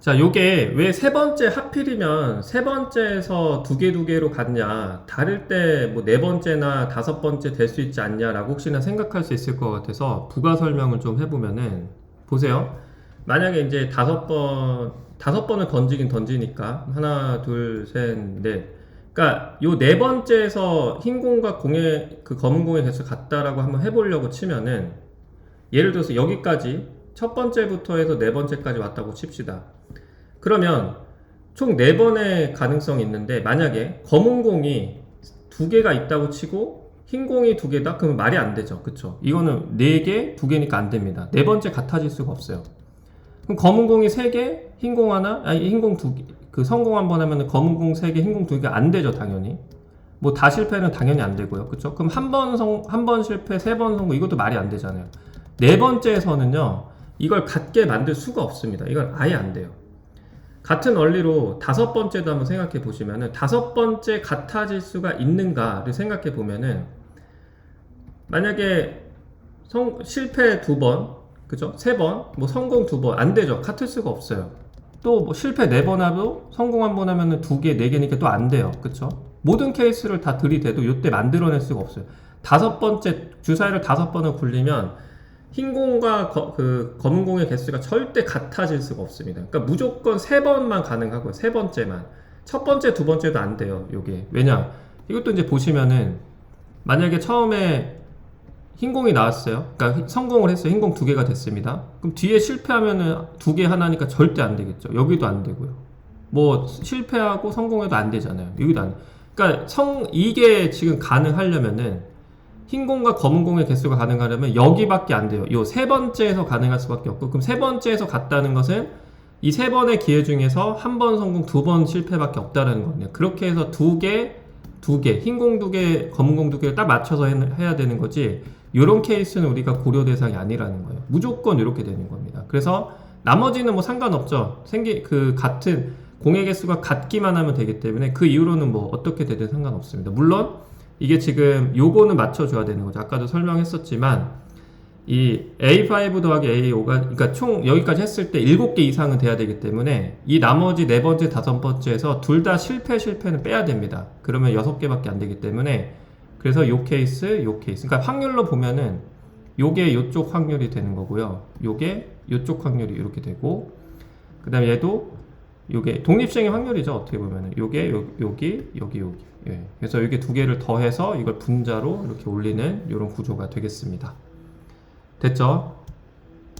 자, 요게 왜 세 번째 하필이면 세 번째에서 두 개 두 개로 갔냐, 다를 때 뭐 네 번째나 다섯 번째 될 수 있지 않냐라고 혹시나 생각할 수 있을 것 같아서 부가 설명을 좀 해보면은 보세요. 만약에 이제 다섯 번, 다섯 번을 던지긴 던지니까 하나, 둘, 셋, 넷. 그러니까 요 네 번째에서 흰 공과 공의 그 검은 공의 개수 같다라고 한번 해보려고 치면은 예를 들어서 여기까지 첫 번째부터 해서 네 번째까지 왔다고 칩시다. 그러면 총 네 번의 가능성이 있는데 만약에 검은 공이 두 개가 있다고 치고 흰 공이 두 개다 그러면 말이 안 되죠. 그쵸? 이거는 네 개, 두 개니까 안 됩니다. 네 번째 같아질 수가 없어요. 그럼 검은 공이 세 개, 흰 공 하나, 아니 흰 공 두 개, 그 성공 한 번 하면 검은 공 세 개, 흰 공 두 개 안 되죠, 당연히. 뭐 다 실패는 당연히 안 되고요. 그쵸? 그럼 한 번 성, 한 번 실패, 세 번 성공 이것도 말이 안 되잖아요. 네 번째에서는요, 이걸 같게 만들 수가 없습니다. 이건 아예 안 돼요. 같은 원리로 다섯 번째도 한번 생각해 보시면은 다섯 번째 같아질 수가 있는가를 생각해 보면은 만약에 성, 실패 두 번, 그죠? 세 번, 뭐 성공 두 번, 안 되죠. 같을 수가 없어요. 또 뭐 실패 네 번 하고 성공 한 번 하면은 두 개, 네 개니까 또 안 돼요. 그쵸? 모든 케이스를 다 들이대도 이때 만들어낼 수가 없어요. 다섯 번째, 주사위를 다섯 번을 굴리면 흰 공과 거- 그 검은 공의 개수가 절대 같아질 수가 없습니다. 그러니까 무조건 세 번만 가능하고요. 세 번째만. 첫 번째, 두 번째도 안 돼요. 요게. 왜냐? 이것도 이제 보시면은 만약에 처음에 흰 공이 나왔어요. 그러니까 성공을 했어요. 흰 공 두 개가 됐습니다. 그럼 뒤에 실패하면은 두 개 하나니까 절대 안 되겠죠. 여기도 안 되고요. 뭐 실패하고 성공해도 안 되잖아요. 여기도 안. 그러니까 성 이게 지금 가능하려면은 흰 공과 검은 공의 개수가 가능하려면 여기밖에 안 돼요. 요 세 번째에서 가능할 수밖에 없고 그럼 세 번째에서 갔다는 것은 이 세 번의 기회 중에서 한 번 성공, 두 번 실패밖에 없다라는 거네요. 그렇게 해서 두 개, 두 개, 흰 공 두 개, 검은 공 두 개를 딱 맞춰서 해- 해야 되는 거지. 이런 케이스는 우리가 고려 대상이 아니라는 거예요. 무조건 이렇게 되는 겁니다. 그래서 나머지는 뭐 상관없죠. 생기 그 같은 공의 개수가 같기만 하면 되기 때문에 그 이후로는 뭐 어떻게 되든 상관없습니다. 물론 이게 지금 요거는 맞춰줘야 되는 거죠. 아까도 설명했었지만 이 A5 더하기 A5가 그러니까 총 여기까지 했을 때 7개 이상은 돼야 되기 때문에 이 나머지 네 번째, 다섯 번째에서 둘 다 실패 실패는 빼야 됩니다. 그러면 6개밖에 안 되기 때문에 그래서 요 케이스, 요 케이스. 그러니까 확률로 보면은 요게 요쪽 확률이 되는 거고요. 요게 요쪽 확률이 이렇게 되고 그다음에 얘도 요게 독립시행의 확률이죠. 어떻게 보면은 요게 요, 여기 여기 여기. 예. 그래서 이게 두 개를 더해서 이걸 분자로 이렇게 올리는 이런 구조가 되겠습니다. 됐죠?